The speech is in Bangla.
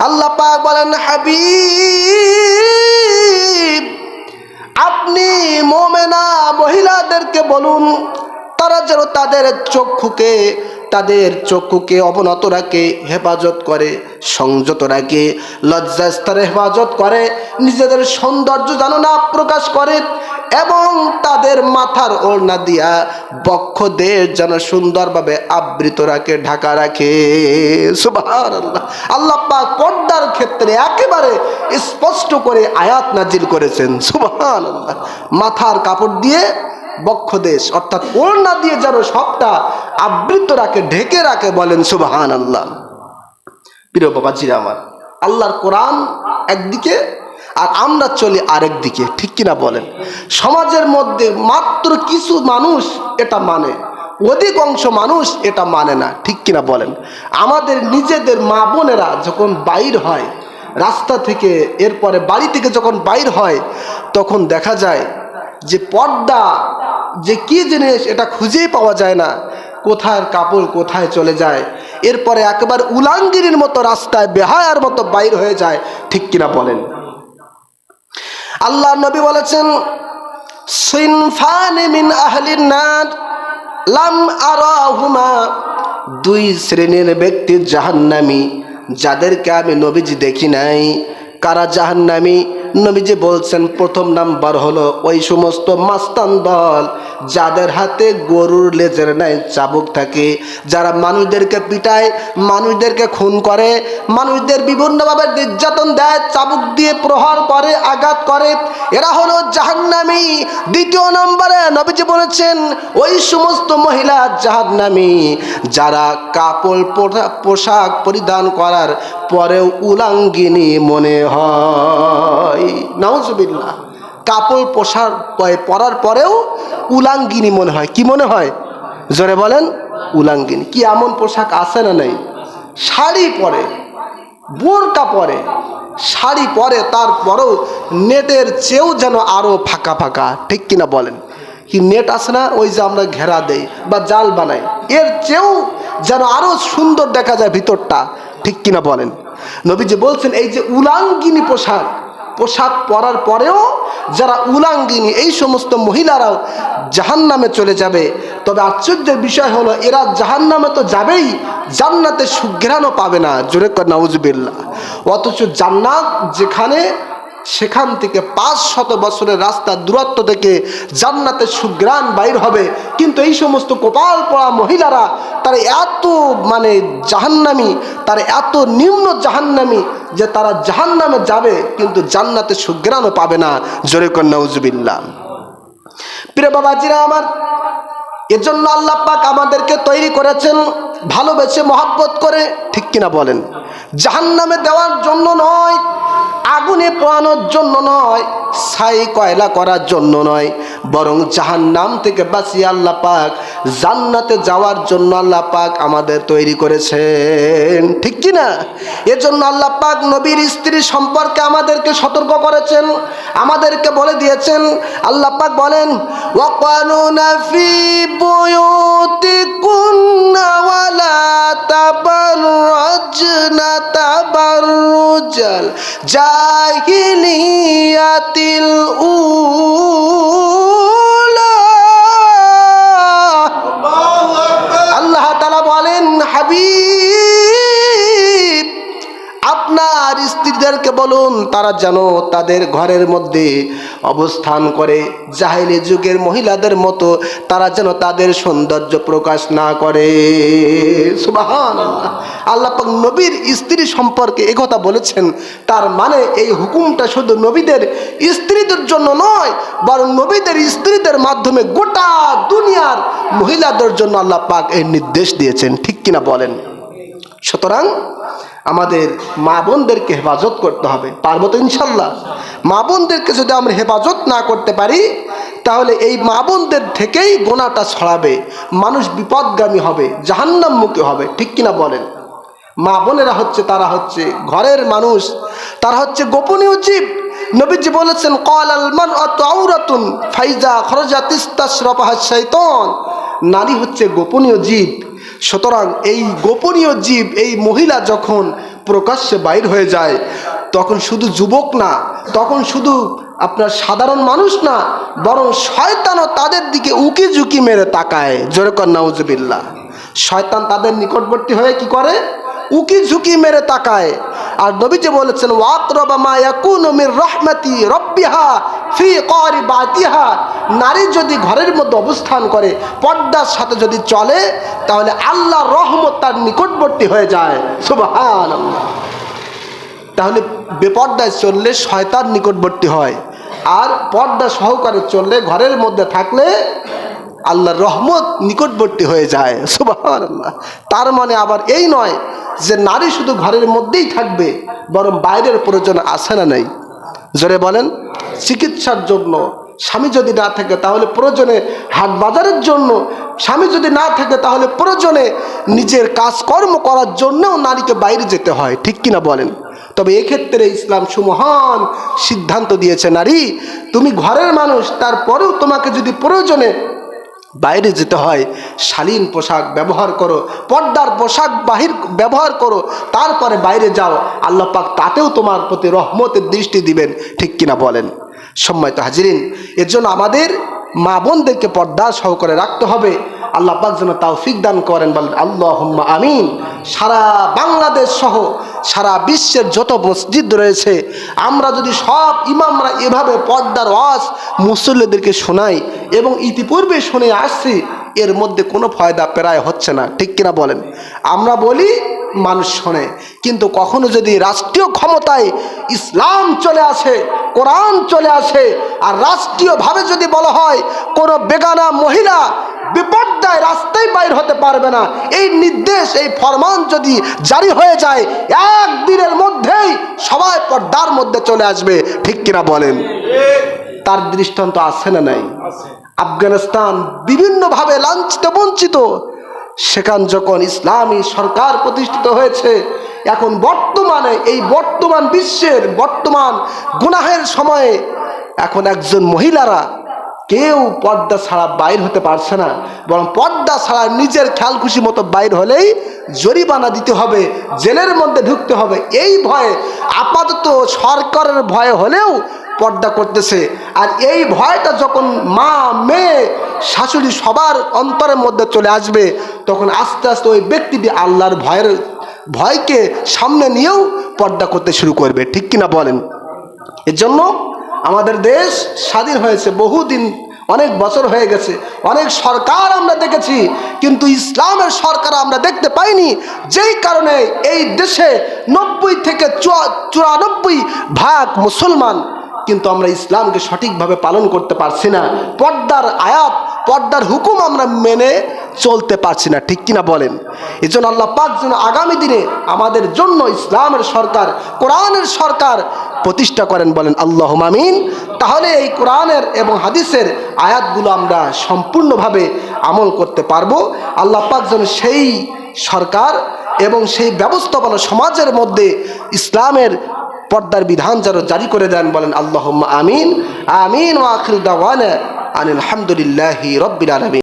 আল্লাহ পাক বলেন, হাবিব, আপনি মোমেনা মহিলাদেরকে বলুন, তারা যেন তাদের চক্ষুকে তাদের চক্ষুকে অবনত রাখে, হেফাজত করে, সংযত রাখে লজ্জাস্তরে হেফাজত করে, নিজেদের সৌন্দর্য যেন না প্রকাশ করে এবং তাদের মাথার ওড়না দিয়া বক্ষদের যেন সুন্দরভাবে আবৃত রাখে, ঢাকা রাখে। আল্লাহ পর্দার ক্ষেত্রে একেবারে স্পষ্ট করে আয়াত নাজিল করেছেন। সুবহান আল্লাহ মাথার কাপড় দিয়ে বক্ষদেশ, অর্থাৎ ওড়না দিয়ে যেন সবটা আবৃত রাখে, ঢেকে রাখে বলেন সুবহান আল্লাহ প্রিয় বাবাজিরা আমার, আল্লাহর কোরআন একদিকে আর আমরা চলি আরেক দিকে, ঠিক কিনা বলেন? সমাজের মধ্যে মাত্র কিছু মানুষ এটা মানে অধিকাংশ মানুষ এটা মানে না, ঠিক কিনা বলেন? আমাদের নিজেদের মা বোনেরা যখন বাইর হয় রাস্তা থেকে, এরপরে বাড়ি থেকে যখন বাইর হয়, তখন দেখা যায় যে পর্দা, যে কি জিনিস এটা খুঁজেই পাওয়া যায় না, কোথায় কাপড় কোথায় চলে যায়, এরপরে একবার উলাঙ্গিরির মতো রাস্তায় বেহায়ার মতো বাইর হয়ে যায়, ঠিক কিনা বলেন? আল্লাহ নবী বলেছেন, সিনফানে মিন আহলিন নার, লাম আরাহুমা। দুই শ্রেণির ব্যক্তি জাহান্নামী, যাদেরকে আমি নবীজি দেখি নাই, কারা জাহান্নামী? নবীজি বলছেন, প্রথম নাম্বার হলো ওই সমস্ত মাস্তান দল যাদের হাতে গরুর লেজের নাই চাবুক থাকে। যারা মানুষদেরকে পিটায়, মানুষদেরকে খুন করে, মানুষদের বিভিন্নভাবে নির্যাতন দেয়, চাবুক দিয়ে প্রহার করে, আঘাত করে। এরা হলো জাহান্নামী। দ্বিতীয় নম্বরে নবীজি বলেছেন, ওই সমস্ত মহিলা জাহান্নামী, যারা কাপড় পোশা- পোশাক পরিধান করার পরেও উলাঙ্গিনী মনে হয়। নাউজুবিল্লাহ। কাপড় পোশাক পরার পরেও উলাঙ্গিনী মনে হয়। কি মনে হয়? জোরে বলেন, উলাঙ্গিনী। কি এমন পোশাক আছে না নেই? শাড়ি পরে, বোরকা পরে, শাড়ি পরে, তারপরেও নেটের চেয়েও যেন আরও ফাঁকা ফাঁকা। ঠিক কিনা বলেন? কি নেট আছে না? ওই যে আমরা ঘেরা দেই বা জাল বানাই। এর চেয়েও যেন আরও সুন্দর দেখা যায় ভিতরটা। ঠিক কিনা বলেন? নবীজি বলছেন, এই যে উলাঙ্গিনী পোশাক পোশাক পরার পরেও যারা উলাঙ্গিনী, এই সমস্ত মহিলারাও জাহান নামে চলে যাবে। তবে আশ্চর্যের বিষয় হলো, এরা জাহান নামে তো যাবেই, জান্নাতে সুঘ্রাণও পাবে না। জোরে কর, নাউজুবিল্লাহ। অথচ জান্নাত যেখানে সেখান থেকে পাঁচ শত বছরের রাস্তা দূরত্ব থেকে জান্নাতের সুগ্রাণ বাইর হবে। কিন্তু এই সমস্ত কপাল পড়া মহিলারা, তারা এত মানে জাহান্নামি, তারা এত নিম্ন জাহান্নামি যে তারা জাহান্নামে যাবে, কিন্তু জান্নাতে সুগ্রাণও পাবে না। জোরে কন্যা উজবিল্লা প্রিয় বাবাজিরা আমার, এজন্য আল্লাহ পাক আমাদেরকে তৈরি করেছেন, ভালোবেসে মহাব্বত করে ঠিক কিনা বলেন? জাহান্নামে দেওয়ার জন্য নয়, আগুনে পোড়ানোর জন্য নয়, ছাই কয়লা করার জন্য নয়, বরং জাহান্নাম থেকে বাঁচিয়ে আল্লাহ পাক, জান্নাতে যাওয়ার জন্য আল্লাহ পাক আমাদের তৈরি করেছেন। ঠিক কি না এজন্য আল্লাহ পাক নবীর স্ত্রী সম্পর্কে আমাদেরকে সতর্ক করেছেন, আমাদেরকে বলে দিয়েছেন, আল্লাহ পাক বলেন ওয়াকানুনা ফি বুয়ুতিকুন্না ওয়ালা তাবাররাজনা তাবাররুজাল বলুন, তারা যেন তাদের ঘরের মধ্যে অবস্থান করে। জাহিলি যুগের মহিলাদের মতো তারা যেন তাদের সৌন্দর্য প্রকাশ না করে। সুবাহান আল্লাহ নবীর স্ত্রী সম্পর্কে একথা বলেছেন। তার মানে এই হুকুমটা শুধু নবীদের স্ত্রীদের জন্য নয়, বরং নবীদের স্ত্রীদের মাধ্যমে গোটা দুনিয়ার মহিলাদের জন্য আল্লাহ পাক এই নির্দেশ দিয়েছেন। ঠিক কিনা বলেন? সুতরাং আমাদের মা বোনদেরকে হেফাজত করতে হবে। পারব তো ইনশাল্লাহ? মা বোনদেরকে যদি আমরা হেফাজত না করতে পারি, তাহলে এই মা বোনদের থেকেই গোনাটা ছড়াবে, মানুষ বিপদগামী হবে, জাহান্নামমুখী হবে। ঠিক কিনা বলেন? মা বোনেরা হচ্ছে, তারা হচ্ছে ঘরের মানুষ, তারা হচ্ছে গোপনীয় জীব। নবীজি বলেছেন কল আলমান অত আউরাতুন ফাইজা খরজা তিস্তাসরপাহা শৈতন নারী হচ্ছে গোপনীয় জীব। সুতরাং এই গোপনীয় জীব, এই মহিলা যখন প্রকাশ্যে বাইর হয়ে যায়, তখন শুধু যুবক না, তখন শুধু আপনার সাধারণ মানুষ না, বরং শয়তানও তাদের দিকে উকি ঝুঁকি মেরে তাকায়। জোরেকর নাউজবিল্লা শয়তান তাদের নিকটবর্তী হয়ে কি করে? উকি ঝুঁকি মেরে তাকায়। আর নবীজি বলেছেন ওয়াকরবা মা ইয়াকুনু মির রহমাতি রব্বিহা ফি করি বাতিহা। নারী যদি ঘরের মধ্যে অবস্থান করে, পর্দার সাথে যদি চলে, তাহলে আল্লাহর রহমত তার নিকটবর্তী হয়ে যায়। সুবহানাল্লাহ। তাহলে বেপর্দায় চললে শয়তান নিকটবর্তী হয়। আর পর্দা সহকারে চললে, ঘরের মধ্যে থাকলে আল্লাহর রহমত নিকটবর্তী হয়ে যায়। সুবহানাল্লাহ। তার মানে আবার এই নয় যে নারী শুধু ঘরের মধ্যেই থাকবে, বরং বাইরের প্রয়োজন আসে না নেই। জোরে বলেন। চিকিৎসার জন্য স্বামী যদি না থাকে তাহলে প্রয়োজনে হাট বাজারের জন্য স্বামী যদি না থাকে তাহলে প্রয়োজনে নিজের কাজকর্ম করার জন্যও নারীকে বাইরে যেতে হয়, ঠিক কিনা বলেন? তবে এক্ষেত্রে ইসলাম সুমহান সিদ্ধান্ত দিয়েছে, নারী, তুমি ঘরের মানুষ, তারপরেও তোমাকে যদি প্রয়োজনে বাইরে যেতে হয়, শালীন পোশাক ব্যবহার করো, পর্দার পোশাক বাহির ব্যবহার করো, তারপরে বাইরে যাও, আল্লাহ পাক তাতেও তোমার প্রতি রহমতের দৃষ্টি দিবেন, ঠিক কিনা বলেন? সম্মানিত হাজিরিন। এর জন্য আমাদের মা বোনদেরকে পর্দা সহকারে রাখতে হবে। আল্লাহ পাক যেন তৌফিক দান করেন, বলেন আল্লাহ আমিন। সারা বাংলাদেশ সহ সারা বিশ্বের যত মসজিদ রয়েছে, আমরা যদি সব ইমামরা এভাবে পর্দার ওয়াজ মুসল্লিদেরকে শোনাই এবং ইতিপূর্বে শুনে আসছি, এর মধ্যে কোনো ফায়দা প্রায় হচ্ছে না। ঠিক কিনা বলেন? আমরা বলি মানুষ শোনে। কিন্তু কখনো যদি রাষ্ট্রীয় ক্ষমতায় ইসলাম চলে আসে কোরআন চলে আসে আর রাষ্ট্রীয়ভাবে যদি বলা হয় কোনো বেগানা মহিলা বিপর্যয় রাস্তায় বাইর হতে পারবে না। এই নির্দেশ এই ফরমান যদি জারি হয়ে যায় একদিনের মধ্যেই সবাই পর্দার মধ্যে চলে আসবে। ঠিক কিনা বলেন? তার দৃষ্টান্ত আছে না নাই? আফগানিস্তান বিভিন্নভাবে লাঞ্ছিত বঞ্চিত। সেখান যখন ইসলামী সরকার প্রতিষ্ঠিত হয়েছে, এখন বর্তমানে এই বর্তমান বিশ্বের বর্তমান গুনাহের সময়ে এখন একজন মহিলারা কেউ পর্দা ছাড়া বাইর হতে পারছে না। বরং পর্দা ছাড়া নিজের খেয়াল খুশি মতো বাইর হলেই জরিমানা দিতে হবে, জেলের মধ্যে ঢুকতে হবে। এই ভয়ে আপাতত সরকারের ভয়ে হলেও পর্দা করতেছে। আর এই ভয়টা যখন মা, মেয়ে, শাশুড়ি সবার অন্তরের মধ্যে চলে আসবে, তখন আস্তে আস্তে ওই ব্যক্তিটি আল্লাহর ভয়ের, ভয়কে সামনে নিয়েও পর্দা করতে শুরু করবে। ঠিক কিনা বলেন? এর জন্য আমাদের দেশ স্বাধীন হয়েছে, বহুদিন, অনেক বছর হয়ে গেছে, অনেক সরকার আমরা দেখেছি, কিন্তু ইসলামের সরকার আমরা দেখতে পাইনি, যেই কারণে এই দেশে নব্বই থেকে চুরানব্বই ভাগ মুসলমান কিন্তু আমরা ইসলামকে সঠিকভাবে পালন করতে পারছি না। পর্দার আয়াত, পর্দার হুকুম আমরা মেনে চলতে পারছি না। ঠিক কিনা বলেন? এই জন্য আল্লাহ পাক যেন আগামী দিনে আমাদের জন্য ইসলামের সরকার, কোরআনের সরকার প্রতিষ্ঠা করেন বলেন আল্লাহ মামিন তাহলে এই কোরআনের এবং হাদিসের আয়াতগুলো আমরা সম্পূর্ণভাবে আমল করতে পারব। আল্লাহ পাক যেন সেই সরকার এবং সেই ব্যবস্থাপনা সমাজের মধ্যে ইসলামের পর্দার বিধান যেন জারি করে দেন বলেন আল্লাহ আমিন। আমিন দাওয়ান আলহামদুলিল্লাহি রব্বিল আলমিন।